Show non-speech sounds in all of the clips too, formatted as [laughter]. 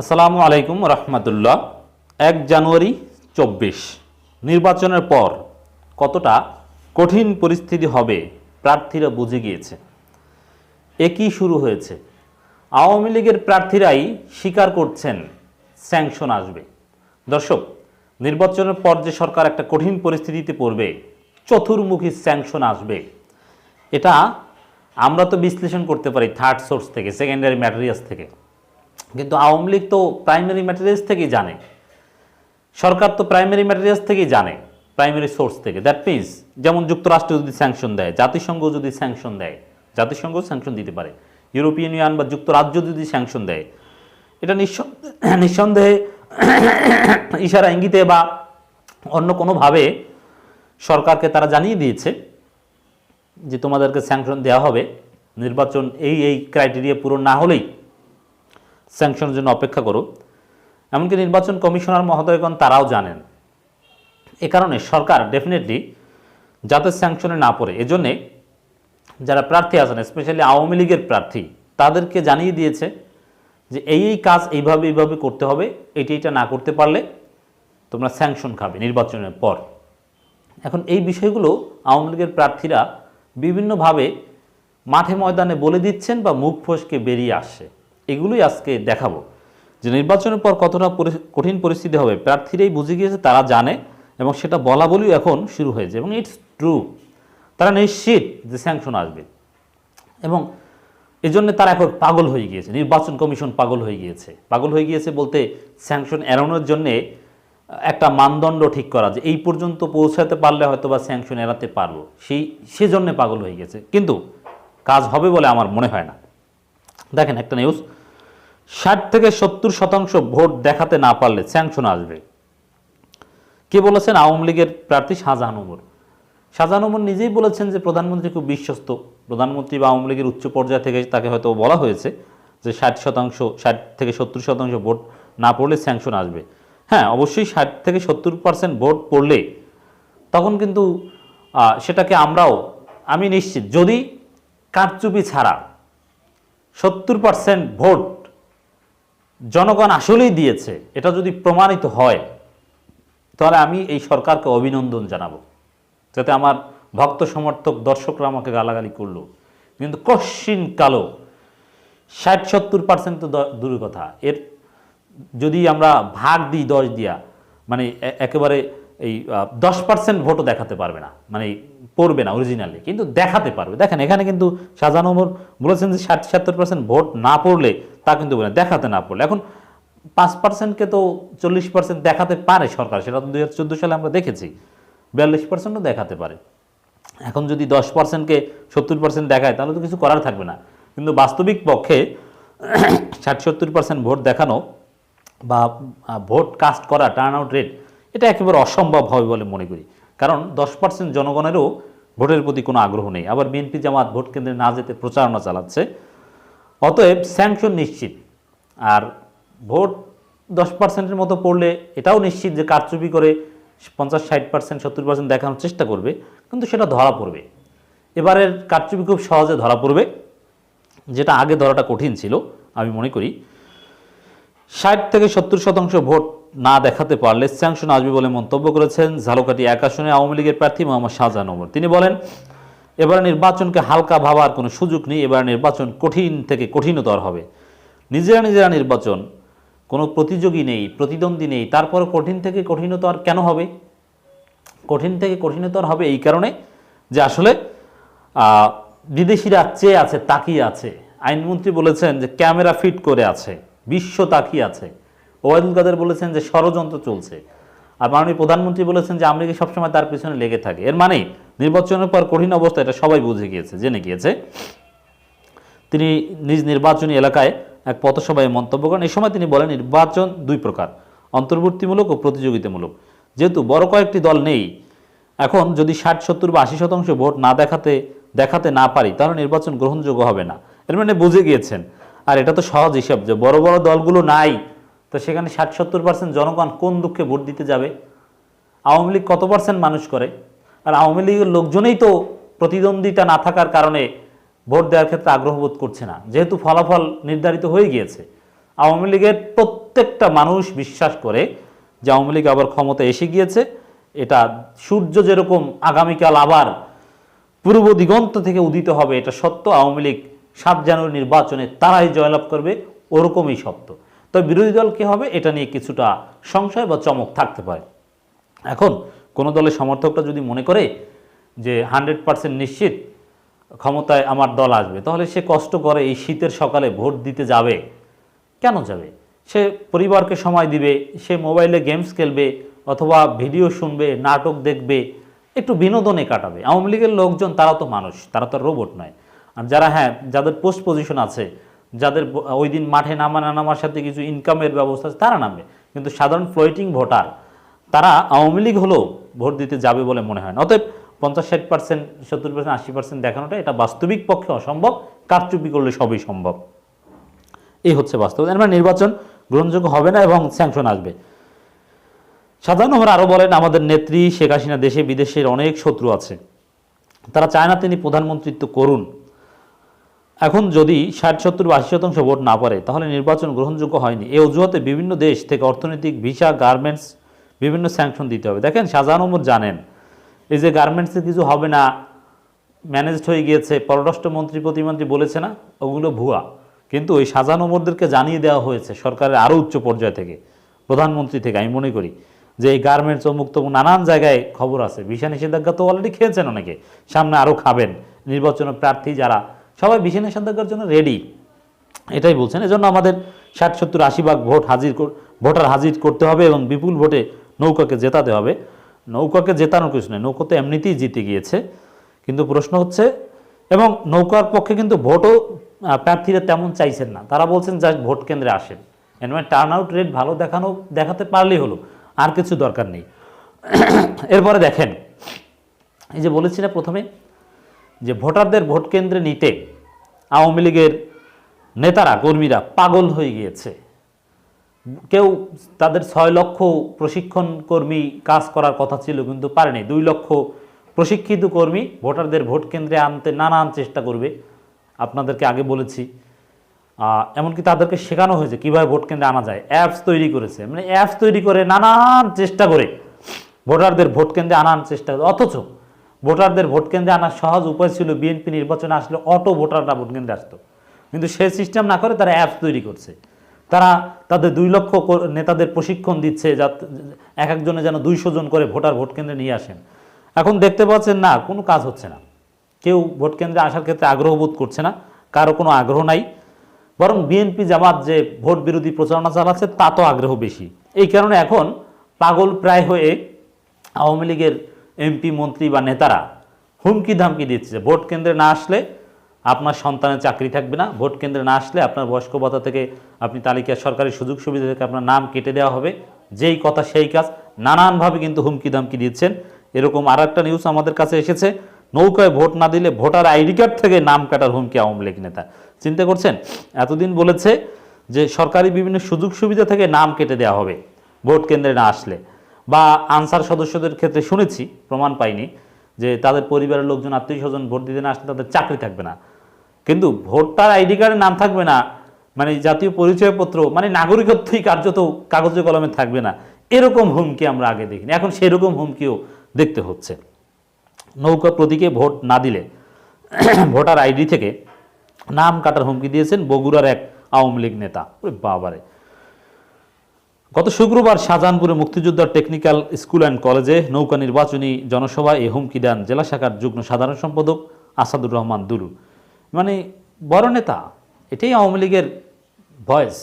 আসসালামু আলাইকুম রহমতুল্লাহ। এক জানুয়ারি চব্বিশ। নির্বাচনের পর কতটা কঠিন পরিস্থিতি হবে প্রার্থীরা বুঝে গিয়েছে। একই শুরু হয়েছে? আওয়ামী লীগের প্রার্থীরাই স্বীকার করছেন স্যাংশন আসবে। দর্শক, নির্বাচনের পর যে সরকার একটা কঠিন পরিস্থিতিতে পড়বে, চতুর্মুখী স্যাংশন আসবে। এটা আমরা তো বিশ্লেষণ করতে পারি থার্ড সোর্স থেকে সেকেন্ডারি ম্যাটেরিয়ালস থেকে। কিন্তু আওয়ামী লীগ তো প্রাইমারি ম্যাটেরিয়ালস থেকেই জানে। সরকার তো প্রাইমারি ম্যাটেরিয়ালস থেকেই জানে প্রাইমারি সোর্স থেকে। দ্যাট মিনস যেমন যুক্তরাষ্ট্র যদি স্যাংশন দেয়, জাতিসংঘ যদি স্যাংশন দেয়, জাতিসংঘ স্যাংশন দিতে পারে। ইউরোপিয়ান ইউনিয়ন বা যুক্তরাজ্য যদি স্যাংশন দেয়, এটা নিঃসন্দেহে ইশারা, ইঙ্গিতে বা অন্য কোনোভাবে সরকারকে তারা জানিয়ে দিয়েছে যে তোমাদেরকে স্যাংশন দেওয়া হবে। নির্বাচন এই এই ক্রাইটেরিয়া পূরণ না হলেই স্যাংশনের জন্য অপেক্ষা করুক। এমনকি নির্বাচন কমিশনার মহোদয়গণ তারাও জানেন। এ কারণে সরকার ডেফিনেটলি যাতে স্যাংশনে না পড়ে, এজন্যে যারা প্রার্থী আছেন স্পেশালি আওয়ামী লীগের প্রার্থী, তাদেরকে জানিয়ে দিয়েছে যে এই এই কাজ এইভাবে এইভাবে করতে হবে এটি এটা না করতে পারলে তোমরা স্যাংশন খাবে নির্বাচনের পর। এখন এই বিষয়গুলো আওয়ামী লীগের প্রার্থীরা বিভিন্নভাবে মাঠে ময়দানে বলে দিচ্ছেন বা মুখ ফসকে বেরিয়ে আসছে। এগুলোই আজকে দেখাবো। যে নির্বাচনের পর কতটা কঠিন পরিস্থিতি হবে, প্রার্থীরাই বুঝে গিয়েছে, তারা জানে, এবং সেটা বলা বলিও এখন শুরু হয়েছে, এবং ইটস ট্রু তারা নিশ্চিত যে স্যাংশন আসবে। এবং এজন্য তারা এখন পাগল হয়ে গিয়েছে, নির্বাচন কমিশন পাগল হয়ে গিয়েছে। পাগল হয়ে গিয়েছে বলতে স্যাংশন এড়ানোর জন্যে একটা মানদণ্ড ঠিক করা যে এই পর্যন্ত পৌঁছাতে পারলে হয়তো বা স্যাংশন এড়াতে পারব। সেই, সেজন্য পাগল হয়ে গেছে। কিন্তু কাজ হবে বলে আমার মনে হয় না। দেখেন একটা নিউজ ষাট থেকে সত্তর শতাংশ ভোট দেখাতে না পারলে স্যাংশন আসবে। কে বলেছেন? আওয়ামী লীগের প্রার্থী শাহজাহান ওমর। শাহজাহান ওমর নিজেই বলেছেন যে প্রধানমন্ত্রী খুব বিশ্বস্ত। প্রধানমন্ত্রী বা আওয়ামী লীগের উচ্চ পর্যায় থেকে তাকে হয়তো বলা হয়েছে যে ষাট শতাংশ, ষাট থেকে সত্তর শতাংশ ভোট না পড়লে স্যাংশন আসবে। হ্যাঁ অবশ্যই ষাট থেকে সত্তর পার্সেন্ট ভোট পড়লে। তখন কিন্তু সেটাকে আমরাও, আমি নিশ্চিত, যদি কারচুপি ছাড়া সত্তর পার্সেন্ট ভোট জনগণ আসলেই দিয়েছে, এটা যদি প্রমাণিত হয়, তাহলে আমি এই সরকারকে অভিনন্দন জানাব। যাতে আমার ভক্ত সমর্থক দর্শকরা আমাকে গালাগালি করল। কিন্তু কশ্চিন কালো, ষাট, সত্তর পার্সেন্ট তো দূর কথা। এর যদি আমরা ভাগ দিই দশ দিয়া মানে একেবারে এই দশ পার্সেন্ট ভোটও দেখাতে পারবে না। মানে পড়বে না অরিজিনালি কিন্তু দেখাতে পারবে। দেখেন, এখানে কিন্তু শাহজাহান ওমর বলেছেন যে ষাট সত্তর পার্সেন্ট ভোট না পড়লে তা কিন্তু বলে দেখাতে না পড়লে। এখন পাঁচ পার্সেন্টকে তো চল্লিশ পার্সেন্ট দেখাতে পারে সরকার, সেটা তো দুই হাজার চোদ্দ সালে আমরা দেখেছি। বিয়াল্লিশ পার্সেন্টও দেখাতে পারে। এখন যদি দশ পার্সেন্টকে সত্তর পার্সেন্ট দেখায়, তাহলে তো কিছু করার থাকবে না। কিন্তু বাস্তবিক পক্ষে ষাট, সত্তর পার্সেন্ট ভোট দেখানো বা ভোট কাস্ট করা টার্ন আউট রেট এটা একেবারে অসম্ভব হবে বলে মনে করি। কারণ দশ পার্সেন্ট জনগণেরও ভোটের প্রতি কোনো আগ্রহ নেই। আবার বিএনপি জামাত ভোট কেন্দ্রে না যেতে প্রচারণা চালাচ্ছে। অতএব স্যাংশন নিশ্চিত। আর ভোট দশ পার্সেন্টের মতো পড়লে এটাও নিশ্চিত যে কারচুপি করে পঞ্চাশ ষাট পার্সেন্ট সত্তর পার্সেন্ট দেখানোর চেষ্টা করবে। কিন্তু সেটা ধরা পড়বে। এবারের কারচুপি খুব সহজে ধরা পড়বে। যেটা আগে ধরাটা কঠিন ছিল, আমি মনে করি। ষাট থেকে সত্তর শতাংশ ভোট না দেখাতে পারলে স্যাংশন আসবে বলে মন্তব্য করেছেন ঝালকাঠি এক আসনে আওয়ামী লীগের প্রার্থী মোহাম্মদ শাহজাহান ওমর। তিনি বলেন, এবার নির্বাচনকে হালকা ভাবার কোনো সুযোগ নেই, এবার নির্বাচন কঠিন থেকে কঠিনতর হবে। নিজেরা নিজেরা নির্বাচন, কোনো প্রতিযোগী নেই, প্রতিদ্বন্দ্বী নেই তারপর কঠিন থেকে কঠিনতর কেন হবে? কঠিন থেকে কঠিনতর হবে এই কারণে যে আসলে বিদেশিরা চেয়ে আছে, তাকিয়ে আছে। আইনমন্ত্রী বলেছেন যে ক্যামেরা ফিট করে আছে, বিশ্ব তাকিয়ে আছে। ওবায়দুল কাদের বলেছেন যে ষড়যন্ত্র চলছে। আর মাননীয় প্রধানমন্ত্রী বলেছেন যে আমেরিকা সবসময় তার পিছনে লেগে থাকে। এর মানে নির্বাচনের পর কঠিন অবস্থা, এটা সবাই বুঝে গিয়েছে, জেনে গিয়েছে। তিনি নিজ নির্বাচনী এলাকায় এক পথসভায় মন্তব্য করেন। এই সময় তিনি বলেন, নির্বাচন দুই প্রকার, অন্তর্বর্তীমূলক ও প্রতিযোগিতামূলক। যেহেতু বড় কয়েকটি দল নেই, এখন যদি ষাট, সত্তর বা আশি শতাংশ ভোট না দেখাতে দেখাতে না পারি, তাহলে নির্বাচন গ্রহণযোগ্য হবে না। এর মানে বুঝে গিয়েছেন। আর এটা তো সহজ হিসাব যে বড় বড় দলগুলো নাই তো সেখানে ষাট সত্তর পার্সেন্ট জনগণ কোন দুঃখে ভোট দিতে যাবে? আওয়ামী লীগ কত পার্সেন্ট মানুষ করে? আর আওয়ামী লীগের লোকজনেই তো প্রতিদ্বন্দ্বিতা না থাকার কারণে ভোট দেওয়ার ক্ষেত্রে আগ্রহ বোধ করছে না। যেহেতু ফলাফল নির্ধারিত হয়ে গিয়েছে। আওয়ামী লীগের প্রত্যেকটা মানুষ বিশ্বাস করে যে আওয়ামী লীগ আবার ক্ষমতা এসে গিয়েছে। এটা সূর্য যেরকম আগামীকাল আবার পূর্ব দিগন্ত থেকে উদিত হবে, এটা সত্য। আওয়ামী লীগ সাত জানুয়ারি নির্বাচনে তারাই জয়লাভ করবে, ওরকমই সত্য। তবে বিরোধী দল কি হবে? এটা নিয়ে কিছুটা সংশয় বা চমক থাকতে পারে। এখন কোনো দলের সমর্থকরা যদি মনে করে যে হান্ড্রেড পার্সেন্ট নিশ্চিত ক্ষমতায় আমার দল আসবে, তাহলে সে কষ্ট করে এই শীতের সকালে ভোট দিতে যাবে। কেন যাবে? সে পরিবারকে সময় দিবে, সে মোবাইলে গেমস খেলবে অথবা ভিডিও শুনবে, নাটক দেখবে, একটু বিনোদনে কাটাবে। আওয়ামী লীগের লোকজন তারা তো মানুষ, তারা তো রোবট নয়। আর যারা হ্যাঁ যাদের পোস্ট পজিশন আছে যাদের ওই দিন মাঠে নামা না নামার সাথে কিছু ইনকামের ব্যবস্থা আছে, তারা নামবে। কিন্তু সাধারণ ফ্লোটিং ভোটার তারা আওয়ামী লীগ হলেও ভোট দিতে যাবে বলে মনে হয় না। অতএব পঞ্চাশ ষাট পার্সেন্ট সত্তর পার্সেন্ট আশি পার্সেন্ট দেখানোটা এটা বাস্তবিক পক্ষে অসম্ভব, কারচুপি করলে সবই সম্ভব। এই হচ্ছে বাস্তব এর মানে নির্বাচন গ্রহণযোগ্য হবে না এবং স্যাংশন আসবে। সাধারণ ওমর আরও বলেন, আমাদের নেত্রী শেখ হাসিনা দেশে বিদেশের অনেক শত্রু আছে। তারা চায় না তিনি প্রধানমন্ত্রিত্ব করুন। এখন যদি ষাট, সত্তর বা আশি শতাংশ ভোট না পারে তাহলে নির্বাচন গ্রহণযোগ্য হয়নি। এই অজুহাতে বিভিন্ন দেশ থেকে অর্থনৈতিক ভিসা গার্মেন্টস বিভিন্ন স্যাংশন দিতে হবে। দেখেন, শাহজাহান ওমর জানেন, এই যে গার্মেন্টসে কিছু হবে না ম্যানেজড হয়ে গিয়েছে পররাষ্ট্রমন্ত্রী প্রতিমন্ত্রী বলেছে না, ওগুলো ভুয়া। কিন্তু ওই শাহজাহান ওমরদেরকে জানিয়ে দেওয়া হয়েছে, সরকারের আরও উচ্চ পর্যায় থেকে, প্রধানমন্ত্রী থেকে, আমি মনে করি, যে এই গার্মেন্টস অমুক তমুক নানান জায়গায় খবর আছে। ভিসা নিষেধাজ্ঞা তো অলরেডি খেয়েছেন অনেকে, সামনে আরও খাবেন। নির্বাচনের প্রার্থী যারা সবাই ভিসা নিষেধাজ্ঞার জন্য রেডি এটাই বলছেন। এজন্য আমাদের ষাট, সত্তর, আশি ভাগ ভোট হাজির ভোটার হাজির করতে হবে এবং বিপুল ভোটে নৌকাকে জেতাতে হবে। নৌকাকে জেতানোর কিছু নেই। নৌকা তো এমনিতেই জিতে গিয়েছে। কিন্তু প্রশ্ন হচ্ছে, এবং নৌকার পক্ষে কিন্তু ভোটও প্রার্থীরা তেমন চাইছেন না। তারা বলছেন জাস্ট ভোট কেন্দ্রে আসেন। মানে টার্ন আউট রেট ভালো দেখানো, দেখাতে পারলেই হলো। আর কিছু দরকার নেই। [clears throat] এরপরে দেখেন, এই যে বলেছি না প্রথমে যে ভোটারদের ভোট কেন্দ্রে নিতে আওয়ামী লীগের নেতারা, কর্মীরা পাগল হয়ে গিয়েছে। কেউ তাদের ছয় লক্ষ প্রশিক্ষণ কর্মী কাজ করার কথা ছিল কিন্তু পারেনি। দুই লক্ষ প্রশিক্ষিত কর্মী ভোটারদের ভোট কেন্দ্রে আনতে নানান চেষ্টা করবে। আপনাদেরকে আগে বলেছি এমনকি তাদেরকে শেখানো হয়েছে কীভাবে ভোট কেন্দ্রে আনা যায়। অ্যাপস তৈরি করেছে। মানে অ্যাপস তৈরি করে নানান চেষ্টা করে ভোটারদের ভোট কেন্দ্রে আনার চেষ্টা অথচ ভোটারদের ভোট কেন্দ্রে আনার সহজ উপায় ছিল বিএনপি নির্বাচনে আসলে অটো ভোটাররা ভোট কেন্দ্রে আসতো। কিন্তু সে সিস্টেম না করে তারা অ্যাপস তৈরি করছে। তারা তাদের দুই লক্ষ নেতাদের প্রশিক্ষণ দিচ্ছে যা এক একজনে যেন দুইশো জন করে ভোটার ভোট কেন্দ্রে নিয়ে আসেন। এখন দেখতে পাচ্ছেন না, কোনো কাজ হচ্ছে না। কেউ ভোট কেন্দ্রে আসার ক্ষেত্রে আগ্রহ বোধ করছে না, কারও কোনো আগ্রহ নাই। বরং বিএনপি জামাত যে ভোট বিরোধী প্রচারণা চালাচ্ছে তা তো আগ্রহ বেশি। এই কারণে এখন পাগল প্রায় হয়ে আওয়ামী লীগের এমপি, মন্ত্রী বা নেতারা হুমকি ধামকি দিচ্ছে। ভোট কেন্দ্রে না আসলে আপনার সন্তানের চাকরি থাকবে না। ভোট কেন্দ্রে না আসলে আপনার বয়স্ক ভাতা থেকে আপনি তালিকা সরকারি সুযোগ সুবিধা থেকে আপনার নাম কেটে দেওয়া হবে। যেই কথা সেই কাজ নানানভাবে কিন্তু হুমকি ধামকি দিচ্ছেন। এরকম আর একটা নিউজ আমাদের কাছে এসেছে। নৌকায় ভোট না দিলে ভোটার আইডি কার্ড থেকে নাম কাটার হুমকি আওয়ামী লীগ নেতা। চিন্তা করছেন? এতদিন বলেছে যে সরকারি বিভিন্ন সুযোগ সুবিধা থেকে নাম কেটে দেওয়া হবে। ভোট কেন্দ্রে না আসলে। বা আনসার সদস্যদের ক্ষেত্রে শুনেছি, প্রমাণ পাইনি, যে তাদের পরিবারের লোকজন, আত্মীয় স্বজন ভোট দিতে না আসলে তাদের চাকরি থাকবে না। কিন্তু ভোটার আইডি কার্ডে নাম থাকবে না মানে জাতীয় পরিচয়পত্র মানে নাগরিকত্বই কার্যত কাগজে কলমে থাকবে না, এরকম হুমকি আমরা আগে দেখিনি। এখন সেরকম হুমকিও দেখতে হচ্ছে। নৌকা প্রতীকে ভোট না দিলে [clears throat] ভোটার আইডি থেকে নাম কাটার হুমকি দিয়েছেন বগুড়ার এক আওয়ামী লীগ নেতা। বাবারে। গত শুক্রবার শাহজাহানপুরে মুক্তিযোদ্ধার টেকনিক্যাল স্কুল অ্যান্ড কলেজে নৌকা নির্বাচনী জনসভায় এই হুমকি দেন জেলা শাখার যুগ্ম সাধারণ সম্পাদক আসাদুর রহমান দুলু। মানে বড় নেতা, এটাই আওয়ামী লীগের ভয়েস।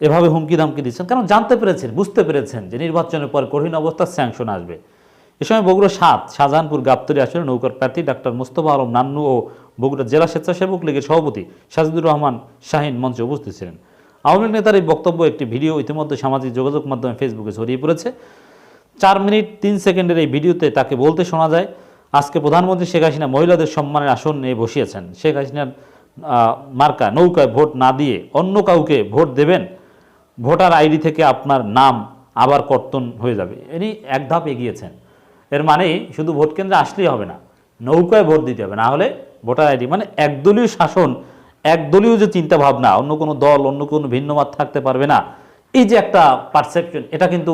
এভাবে হুমকি দামকি দিচ্ছেন। কারণ জানতে পেরেছেন, বুঝতে পেরেছেন যে নির্বাচনের পর কঠিন অবস্থার স্যাংশন আসবে। এ সময় বগুড়া সাত, শাহজাহানপুর গাবতলী আসলে নৌকার প্রার্থী ডাক্তার মুস্তফা আলম নান্নু ও বগুড়া জেলা স্বেচ্ছাসেবক লীগের সভাপতি সাজিদুর রহমান শাহিন মঞ্চে উপস্থিত ছিলেন। আওয়ামী নেতার এই বক্তব্য, একটি ভিডিও ইতিমধ্যে সামাজিক যোগাযোগ মাধ্যমে ফেসবুকে ছড়িয়ে পড়েছে। চার মিনিট, তিন সেকেন্ডের এই ভিডিওতে তাকে বলতে শোনা যায়, আজকে প্রধানমন্ত্রী শেখ হাসিনা মহিলাদের সম্মানের আসন নিয়ে বসিয়েছেন। শেখ হাসিনার মার্কা নৌকায় ভোট না দিয়ে অন্য কাউকে ভোট দেবেন, ভোটার আইডি থেকে আপনার নাম আবার কর্তন হয়ে যাবে। ইনি এক ধাপ এগিয়েছেন। এর মানে শুধু ভোট কেন্দ্রে আসলেই হবে না, নৌকায় ভোট দিতে হবে। না হলে ভোটার আইডি মানে একদলীয় শাসন একদলীয় যে চিন্তা ভাবনা অন্য কোনো দল, অন্য কোনো ভিন্ন মত থাকতে পারবে না, এই যে একটা পারসেপশন এটা কিন্তু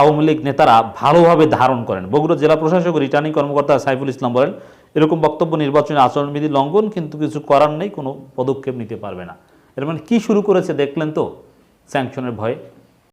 আওয়ামী লীগ নেতারা ভালোভাবে ধারণ করেন। বগুড়া জেলা প্রশাসক রিটার্নিং কর্মকর্তা সাইফুল ইসলাম বলেন, এরকম বক্তব্য, নির্বাচনী আচরণবিধি লঙ্ঘন, কিন্তু কিছু করার নেই, কোনো পদক্ষেপ নিতে পারবে না। এর মানে কি শুরু করেছে, দেখলেন তো? স্যাংশনের ভয়ে।